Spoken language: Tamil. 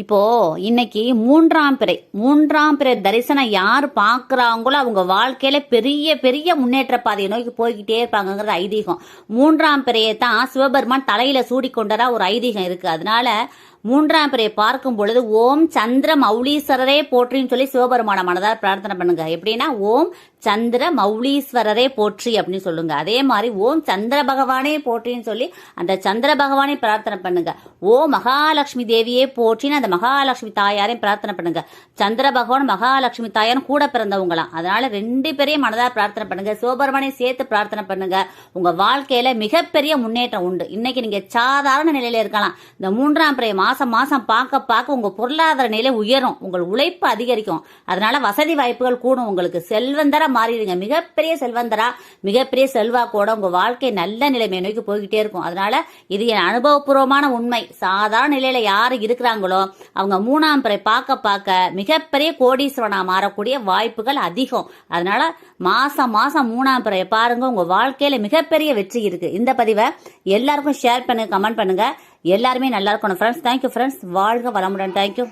இப்போ இன்னைக்கு மூன்றாம் பிறை மூன்றாம் பிறை தரிசனம் யார் பார்க்குறாங்களோ அவங்க வாழ்க்கையில பெரிய பெரிய முன்னேற்ற பாதையை நோக்கி போய்கிட்டே இருப்பாங்கங்கிறது ஐதீகம். மூன்றாம் பிறையை தான் சிவபெருமான் தலையில சூடிக்கொண்டதா ஒரு ஐதீகம் இருக்கு. அதனால மூன்றாம் பிறையை பார்க்கும் பொழுது ஓம் சந்திர மௌலீஸ்வரரே போற்றின்னு சொல்லி சிவபெருமான மனதார் பிரார்த்தனை பண்ணுங்க. எப்படின்னா ஓம் சந்திர மௌலீஸ்வரரே போற்றி அப்படின்னு சொல்லுங்க. அதே மாதிரி ஓம் சந்திர பகவானே போற்றின்னு சொல்லி அந்த சந்திர பகவானே பிரார்த்தனை பண்ணுங்க. ஓ மகாலட்சுமி தேவியே போற்றின்னு அந்த மகாலட்சுமி தாயாரையும் பிரார்த்தனை பண்ணுங்க. சந்திர பகவான் மகாலட்சுமி தாயாரும் கூட பிறந்தவங்களாம். அதனால ரெண்டு பேரையும் மனதார் பிரார்த்தனை பண்ணுங்க. சிவபெருமானையும் சேர்த்து பிரார்த்தனை பண்ணுங்க. உங்க வாழ்க்கையில மிகப்பெரிய முன்னேற்றம் உண்டு. இன்னைக்கு நீங்க சாதாரண நிலையில இருக்கலாம். இந்த மூன்றாம் பிறை மாசம் மாசம் பார்க்க பார்க்க உங்க பொருளாதார நிலை உயரும். உங்கள் உழைப்பு அதிகரிக்கும். அதனால வசதி வாய்ப்புகள் கூடும். உங்களுக்கு செல்வந்தரா மாறிடுங்க. மிகப்பெரிய செல்வந்தரா மிகப்பெரிய செல்வாக்கோட உங்க வாழ்க்கை நல்ல நிலைமை நோக்கி போய்கிட்டே இருக்கும். அதனால இது என் அனுபவபூர்வமான உண்மை. சாதாரண நிலையில யாரு இருக்கிறாங்களோ அவங்க மூணாம் பிறை பார்க்க பார்க்க மிகப்பெரிய கோடீஸ்வரனா மாறக்கூடிய வாய்ப்புகள் அதிகம். அதனால மாசம் மாசம் மூணாம் பிறைய பாருங்க. உங்க வாழ்க்கையில மிகப்பெரிய வெற்றி இருக்கு. இந்த பதிவை எல்லாருக்கும் ஷேர் பண்ணுங்க கமெண்ட் பண்ணுங்க. எல்லாருமே நல்லா இருக்கணும் ஃப்ரெண்ட்ஸ் தேங்க்யூ ஃப்ரெண்ட்ஸ் வாழ்க வளமுடன். தேங்க்யூ